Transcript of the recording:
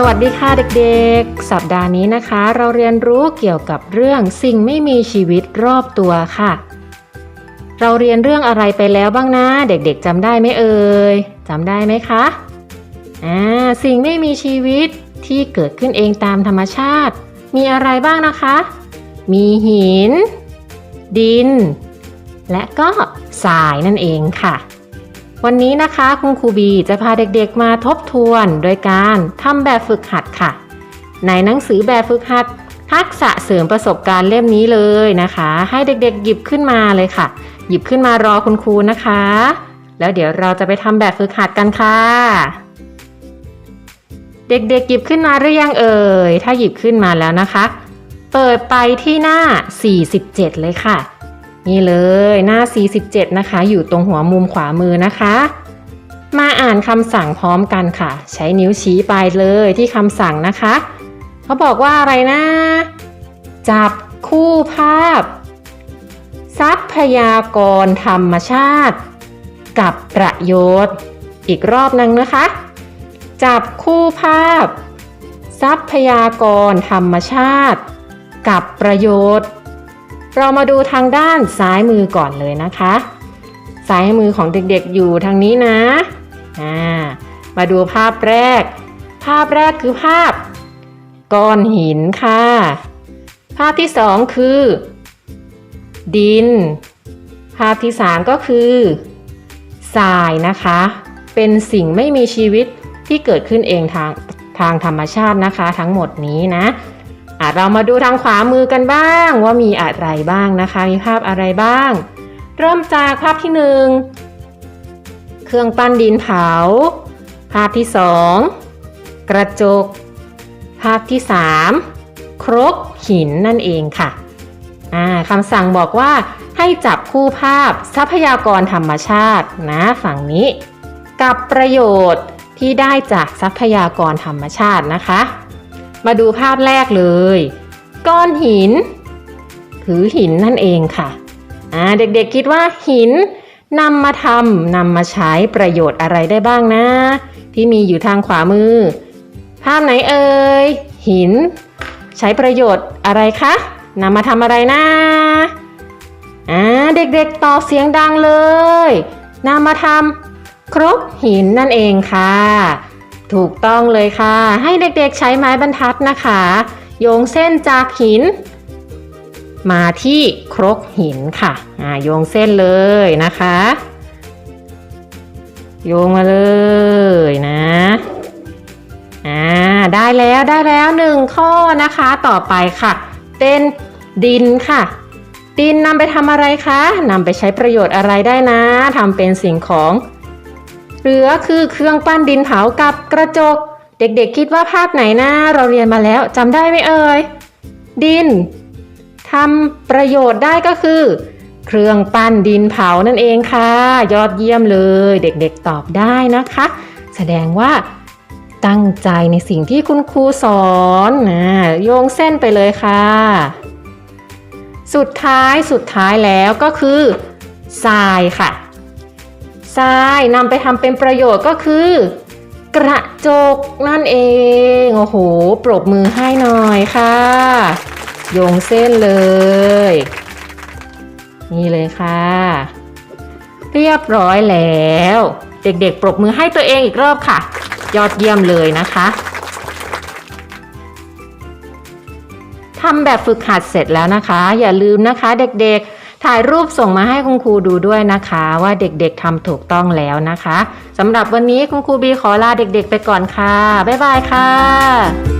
สวัสดีค่ะเด็กๆ สัปดาห์นี้นะคะ เราเรียนรู้เกี่ยวกับเรื่องสิ่งไม่มีชีวิตรอบตัวค่ะ เราเรียนเรื่องอะไรไปแล้วบ้างนะ เด็กๆจำได้ไหมเอ่ยจำได้ไหมคะอ่าสิ่งไม่มีชีวิตที่เกิดขึ้นเองตามธรรมชาติ มีอะไรบ้างนะคะ มีหิน ดิน และก็ทรายนั่นเองค่ะ วันนี้นะคะคุณครูบีจะพาเด็กๆมาทบทวน โดยการทำแบบฝึกหัดค่ะ ในหนังสือแบบฝึกหัด ทักษะเสริมประสบการณ์เล่มนี้เลยนะคะ ให้เด็กๆ หยิบขึ้นมาเลยค่ะ หยิบขึ้นมารอคุณครูนะคะ แล้วเดี๋ยวเราจะไปทำแบบฝึกหัดกันค่ะ เด็กๆ หยิบขึ้นมาหรือยังเอ่ยถ้าหยิบขึ้นมาแล้วนะคะ เปิดไปที่หน้า 47 เลยค่ะ นี่เลยหน้า 47 นะคะ อยู่ตรงหัวมุมขวามือนะคะ มาอ่านคำสั่งพร้อมกันค่ะ ใช้นิ้วชี้ไปเลยที่คำสั่งนะคะ เขาบอกว่าอะไรนะ จับคู่ภาพ ทรัพยากรธรรมชาติ กับประโยชน์ อีกรอบนึงนะคะ จับคู่ภาพ ทรัพยากรธรรมชาติ กับประโยชน์ เรามาดูทางด้านซ้ายมือก่อนเลยนะคะ ซ้ายมือของเด็กๆอยู่ทางนี้นะอ่ามาดูภาพแรก ภาพแรกคือภาพ ก้อนหินค่ะ ภาพที่สองคือ ดิน ภาพที่สามก็คือทรายนะคะ เป็นสิ่งไม่มีชีวิตที่เกิดขึ้นเองทางทางธรรมชาตินะคะ ทั้งหมดนี้นะ อะเรามาดูทางขวามือกันบ้างว่ามีอะไรบ้างนะคะ มีภาพอะไรบ้าง เริ่มจากภาพที่หนึ่งเครื่องปั้นดินเผา ภาพที่สองกระจก ภาพที่สามครกหินนั่นเองค่ะคำสั่งบอกว่าให้จับคู่ภาพทรัพยากรธรรมชาตินะฝั่งนี้ กับประโยชน์ที่ได้จากทรัพยากรธรรมชาตินะคะ มาดูภาพแรกเลย ก้อนหิน คือหินนั่นเองค่ะอ่าเด็กๆคิดว่าหินนำมาทำนำมาใช้ประโยชน์อะไรได้บ้างนะ ที่มีอยู่ทางขวามือ ภาพไหนเอ่ยหิน ใช้ประโยชน์อะไรคะนำมาทำอะไรนะอ่าเด็กๆตอบเสียงดังเลยนำมาทำครกหินนั่นเองค่ะ ถูกต้องเลยค่ะ ให้เด็กๆใช้ไม้บรรทัดนะคะ โยงเส้นจากหิน มาที่ครกหินค่ะอ่าโยงเส้นเลยนะคะ โยงมาเลยนะอ่าได้แล้วได้แล้วหนึ่งข้อนะคะต่อไปค่ะ เป็นดินค่ะ ดินนำไปทำอะไรคะนำไปใช้ประโยชน์อะไรได้นะทำเป็นสิ่งของ เหลือคือเครื่องปั้นดินเผากับกระจก เด็กๆคิดว่าภาพไหนนะเราเรียนมาแล้วจำได้ไหมเอ่ยดินทำประโยชน์ได้ก็คือ เครื่องปั้นดินเผานั่นเองค่ะ ยอดเยี่ยมเลย เด็กๆตอบได้นะคะ แสดงว่าตั้งใจในสิ่งที่คุณครูสอนนะโยงเส้นไปเลยค่ะ สุดท้ายสุดท้ายแล้วก็คือทรายค่ะ ทรายนำไปทำเป็นประโยชน์ก็คือ กระจกนั่นเอง โอ้โห ปรบมือให้หน่อยค่ะ โยงเส้นเลย นี่เลยค่ะ เรียบร้อยแล้ว เด็กๆ ปรบมือให้ตัวเองอีกรอบค่ะ ยอดเยี่ยมเลยนะคะทำแบบฝึกหัดเสร็จแล้วนะคะ อย่าลืมนะคะเด็กๆ ถ่ายรูปส่งมาให้คุณครูดูด้วยนะคะ ว่าเด็กๆทำถูกต้องแล้วนะคะสำหรับวันนี้คุณครูบีขอลาเด็กๆ ไปก่อนค่ะ บ๊ายบายค่ะ